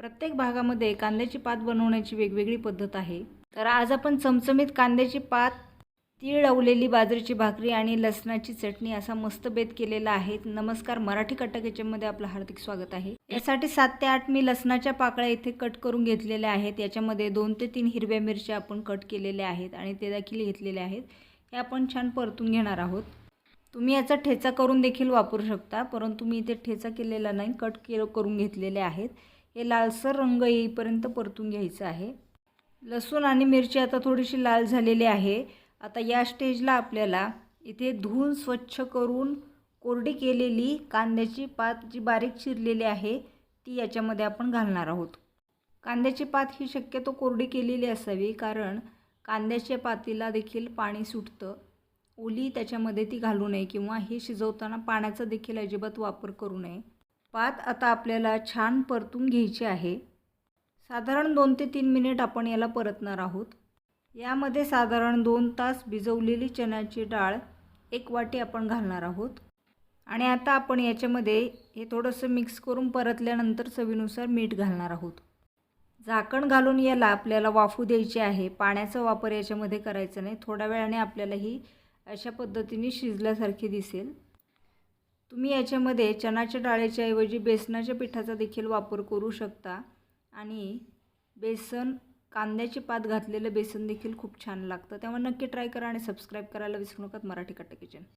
प्रत्येक भागामध्ये कांद्याची पात बनवण्याची वेगवेगळी पद्धत आहे. तर आज आपण चमचमीत कांद्याची पात तीळ लावलेली बाजरीची भाकरी आणि लसणाची चटणी असा मस्त बेत केलेला आहे. नमस्कार मराठी कट्टा किचनमध्ये आपलं हार्दिक स्वागत आहे. यासाठी सात ते आठ मी लसणाच्या पाकळ्या इथे कट करून घेतलेल्या आहेत. याच्यामध्ये दोन ते तीन हिरव्या मिरच्या आपण कट केलेल्या आहेत आणि ते देखील घेतलेले आहेत. हे आपण छान परतून घेणार आहोत. तुम्ही याचा ठेचा करून देखील वापरू शकता परंतु मी इथे ठेचा केलेला नाही कट के करून घेतलेले आहेत. हे लालसर रंग येईपर्यंत परतून घ्यायचं आहे. लसूण आणि मिरची आता थोडीशी लाल झालेली आहे. आता या स्टेजला आपल्याला इथे धुवून स्वच्छ करून कोरडी केलेली कांद्याची पात जी बारीक चिरलेली आहे ती याच्यामध्ये आपण घालणार आहोत. कांद्याची पात ही शक्यतो कोरडी केलेली असावी कारण कांद्याच्या पातीला देखील पाणी सुटतं. ओली त्याच्यामध्ये ती घालू नये किंवा हे शिजवताना पाण्याचा देखील अजिबात वापर करू नये. पात आता आपल्याला छान परतून घ्यायची आहे. साधारण दोन ते तीन मिनिट आपण याला परतणार आहोत. यामध्ये साधारण दोन तास भिजवलेली चण्याची डाळ एक वाटी आपण घालणार आहोत. आणि आता आपण याच्यामध्ये हे थोडंसं मिक्स करून परतल्यानंतर चवीनुसार मीठ घालणार आहोत. झाकण घालून याला आपल्याला वाफू द्यायची आहे. पाण्याचा वापर याच्यामध्ये करायचा नाही. थोड्या वेळाने आपल्याला ही अशा पद्धतीने शिजल्यासारखी दिसेल. तुम्ही याच्यामध्ये चणाच्या डाळीच्या ऐवजी बेसनाच्या पिठाचा देखील वापर करू शकता. आणि बेसन कांद्याची पात घातलेलं बेसन देखील खूप छान लागतं. त्यामुळे नक्की ट्राय करा आणि सबस्क्राईब करायला विसरू नका. मराठी कट्टा किचन